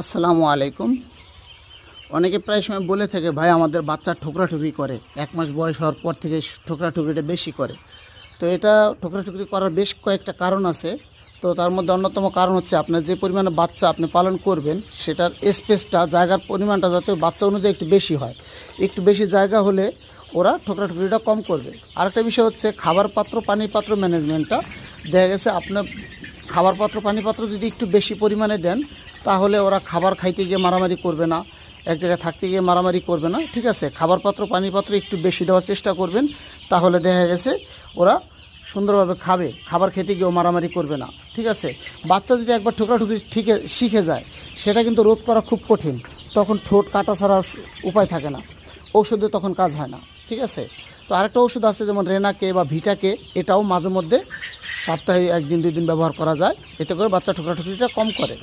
আসসালামু আলাইকুম। অনেকে প্রায় সময় বলে থাকে, ভাই, আমাদের বাচ্চা ঠোকরাঠুকরি করে। এক মাস বয়স হওয়ার পর থেকে ঠোকরাঠুকরিটা বেশি করে। তো এটা ঠোকরাঠুকরি করার বেশ কয়েকটা কারণ আছে। তো তার মধ্যে অন্যতম কারণ হচ্ছে, আপনার যে পরিমাণে বাচ্চা আপনি পালন করবেন, সেটার স্পেসটা, জায়গার পরিমাণটা যাতে বাচ্চা অনুযায়ী একটু বেশি হয়। একটু বেশি জায়গা হলে ওরা ঠোকরাঠুকরিটা কম করবে। আরেকটা বিষয় হচ্ছে, খাবার পাত্র পানি পাত্র ম্যানেজমেন্টটা। দেখা গেছে, আপনার খাবার পাত্র পানি পাত্র যদি একটু বেশি পরিমাণে দেন তাহলে ওরা খাবার খাইতে গিয়ে মারামারি করবে না, এক জায়গায় থাকতে গিয়ে মারামারি করবে না, ঠিক আছে? খাবার পাত্র পানি পাত্র একটু বেশি দেওয়ার চেষ্টা করবেন, তাহলে দেখা গেছে ওরা সুন্দরভাবে খাবে, খাবার খেতে গিয়েও মারামারি করবে না, ঠিক আছে? বাচ্চা যদি একবার ঠুকরাঠুকরি ঠিক, শিখে যায়, সেটা কিন্তু রোধ করা খুব কঠিন, তখন ঠোঁট কাটা ছাড়া উপায় থাকে না, ঔষধে তখন কাজ হয় না, ঠিক আছে? তো আরেকটা ওষুধ আছে যেমন রেনাকে বা ভিটাকে, এটাও মাঝে মধ্যে সপ্তাহে একদিন, দুই দিন ব্যবহার করা যায়, এতে করে বাচ্চা ঠোকরাঠুকরিটা কম করে।